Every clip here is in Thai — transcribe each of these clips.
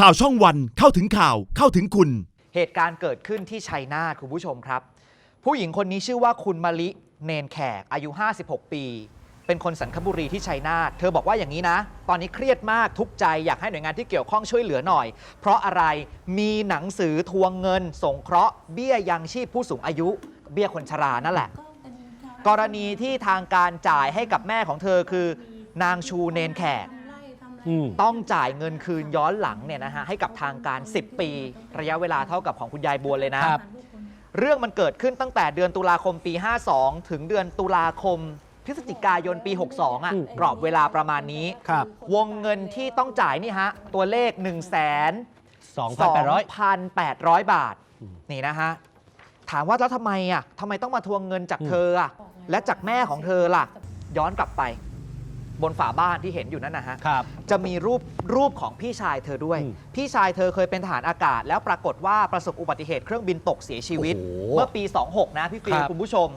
ข่าวช่องวันเข้าถึงข่าวเข้าถึงคุณ เหตุการณ์เกิดขึ้นที่ชัยนาทคุณผู้ชมครับ ผู้หญิงคนนี้ชื่อว่าคุณมะลิเนนแขกอายุ 56 ปี เป็นคนสันคบุรีที่ชัยนาทเธอบอกว่าอย่างนี้นะ ตอนนี้เครียดมากทุกใจอยากให้หน่วยงานที่เกี่ยวข้องช่วยเหลือหน่อย เพราะอะไรมีหนังสือทวงเงิน สงเคราะห์เบี้ยยังชีพผู้สูงอายุ เบี้ยคนชรานั่นแหละ กรณีที่ทางการจ่ายให้กับแม่ของเธอคือนางชูเนนแขก ต้องจ่ายเงินคืนย้อนหลังเนี่ยนะฮะให้กับทางการ 10 ปี ระยะเวลาเท่ากับของคุณยายบัวเลยนะ ครับ เรื่องมันเกิดขึ้นตั้งแต่เดือนตุลาคมปี 52 ถึงเดือนตุลาคม พฤศจิกายนปี 62 อะอืม กรอบเวลาประมาณนี้ ครับ วงเงินที่ต้องจ่ายนี่ฮะ ตัวเลข1 2สองพันแปดร้อย800 บาทนี่นะฮะ ถามว่าแล้วทำไมอะทำไมต้องมาทวงเงินจากเธออะและจากแม่ของเธอล่ะ ย้อนกลับไป บนฝาบ้านที่เห็นอยู่นั่นนะฮะครับ จะมีรูปรูปของพี่ชายเธอด้วย อืมพี่ชายเธอเคยเป็นทหารอากาศ แล้วปรากฏว่าประสบอุบัติเหตุเครื่องบินตกเสียชีวิต โอ้โหเมื่อปี 26 นะพี่ฟิลครับ คุณผู้ชม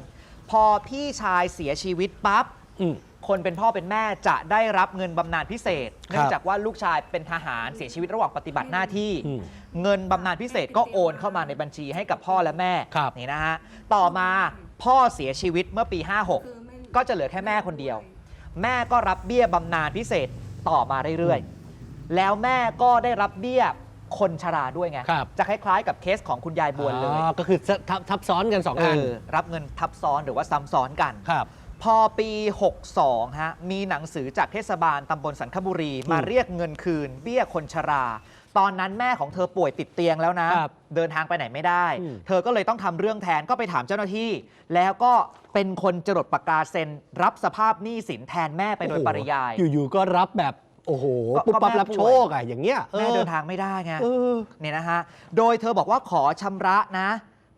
พอพี่ชายเสียชีวิตปั๊บ อืม คนเป็นพ่อเป็นแม่จะได้รับเงินบำนาญพิเศษครับเนื่องจากว่าลูกชายเป็นทหารเสียชีวิตระหว่างปฏิบัติหน้าที่ อืมเงินบำนาญพิเศษก็โอนเข้ามาในบัญชีให้กับพ่อและแม่ครับ นี่นะฮะต่อมาพ่อเสียชีวิตเมื่อปี 56 ก็จะเหลือแค่แม่คนเดียว แม่ก็รับเบี้ยบำนาญพิเศษต่อมาเรื่อยๆ แล้วแม่ก็ได้รับเบี้ยคนชราด้วยไง ครับ จะคล้ายๆ กับเคสของคุณยายบวนเลย อ๋อก็คือทับทับซ้อนกันสองเออันอรับเงินทับซ้อนหรือว่าซ้ำซ้อนกัน ครับ พอปี 62 ฮะ มีหนังสือจากเทศบาลตำบลสันคบุรี มาอืมเรียกเงินคืน เบี้ยคนชรา ตอนนั้นแม่ของเธอป่วยติดเตียงแล้วนะ ครับเดินทางไปไหนไม่ได้ อืม เธอก็เลยต้องทำเรื่องแทนก็ไปถามเจ้าหน้าที่ แล้วก็เป็นคนจรดปากกาเซ็น รับสภาพหนี้สินแทนแม่ไปโดยปริยาย โอ้โหอยู่ๆก็รับแบบ โอ้โห ก็ปุ๊บปั๊บก็แม่ รับโชป่วยคอะอย่างเงี้ยแม่เดินทางไม่ได้ไง เออ เนี่ยนะฮะ โดยเธอบอกว่าขอชำระนะ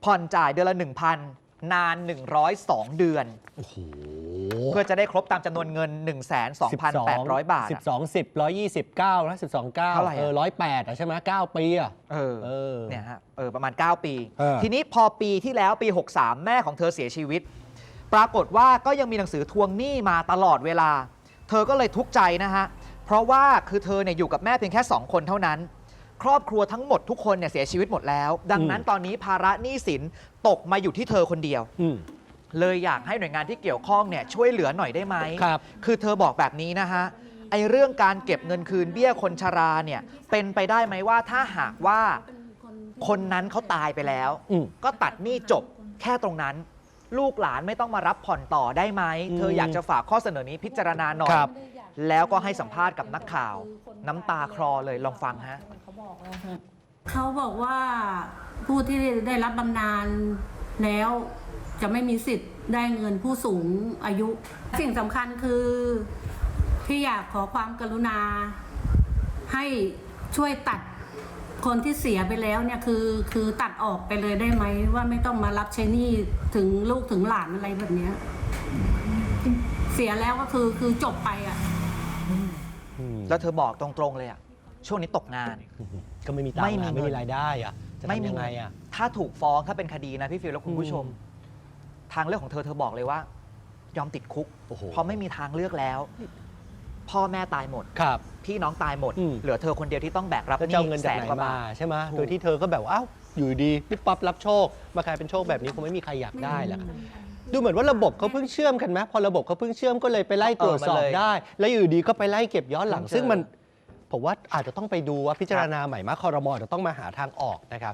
ผ่อนจ่ายเดือนละ 1,000 นาน 102 เดือน โอ้โห เพื่อจะได้ครบตามจำนวนเงิน 1,2,800 บาทสิอะบสองสิบร้อยยี่สิบเก้าแล้วสิบสองเก้าเท่าไหร่อะเออร้อยแปดอะใช่ไหมเก้าปีอะเออเออเนี่ยฮะเออประมาณ 9 ปี เออ ทีนี้พอปีที่แล้วปี 63 แม่ของเธอเสียชีวิต ปรากฏว่าก็ยังมีหนังสือทวงหนี้มาตลอดเวลา เธอก็เลยทุกข์ใจนะฮะ เพราะว่าคือเธอเนี่ยอยู่กับแม่เพียงแค่ 2 คนเท่านั้น ครอบครัวทั้งหมดทุกคนเนี่ยเสียชีวิตหมดแล้ว ดังนั้นตอนนี้ภาระหนี้สินตกมาอยู่ที่เธอคนเดียว อืม เลยอยากให้หน่วยงานที่เกี่ยวข้องเนี่ยช่วยเหลือหน่อยได้ไหมครับคือเธอบอกแบบนี้นะฮะไอเรื่องการเก็บเงินคืนเบี้ยคนชราเนี่ยเป็นไปได้ไหมว่าถ้าหากว่าคนนั้นเขาตายไปแล้ว อืม ก็ตัดหนี้จบแค่ตรงนั้น ลูกหลานไม่ต้องมารับผ่อนต่อได้ไหม อืมเธออยากจะฝากข้อเสนอนี้พิจารณาหน่อย ครับ แล้วก็ให้สัมภาษณ์กับนักข่าว น้ำตาคลอเลยลองฟังฮะ เขาบอกว่าผู้ที่ได้รับบำนาญแล้ว จะไม่มีสิทธิ์ได้เงินผู้สูงอายุ สิ่งสำคัญคือที่อยากขอความกรุณา ให้ช่วยตัดคนที่เสียไปแล้วเนี่ยคือคือตัดออกไปเลยได้ไหมว่าไม่ต้องมารับใช้หนี้ถึงลูกถึงหลานอะไรแบบเนี้ยเสียแล้วก็คือคือจบไปอะอืมแล้วเธอบอกตรงๆเลยอะช่วงนี้ตกงาน ก็ไม่มีตังไม่ค์มีอะเงิน ไม่มีรายได้อะจะไม่ทำมียังไงอะ ถ้าถูกฟ้องถ้าเป็นคดีนะพี่ฟิลและคุณผู้ชม อืม ทางเลือกของเธอเธอบอกเลยว่า ยอมติดคุกโอ้โหเพราะไม่มีทางเลือกแล้ว พ่อแม่ตายหมดครับ พี่น้องตายหมดอืมเหลือเธอคนเดียวที่ต้องแบกรับแล้วหจะเอานี้เงินแสจากนไหนกว่ามาบาทใช่ไหมถูกโดยที่เธอก็แบบว่าอ้าวอยู่ดีปุ๊บปั๊บรับโชค มากลายเป็นโชคแบบนี้คงไม่มีใครอยากได้แหละดูเหมือนว่าระบบเขาเพิ่งเชื่อมกันไหมพอระบบเขาเพิ่งเชื่อมก็เลยไปไล่ตรวจสอบได้ แล้วอยู่ดีก็ไปไล่เก็บย้อนหลัง ซึ่งมันผมว่าอาจจะต้องไปดูว่าพิจารณาใหม่มาคอรมอจะต้องมาหาทางออกนะครับ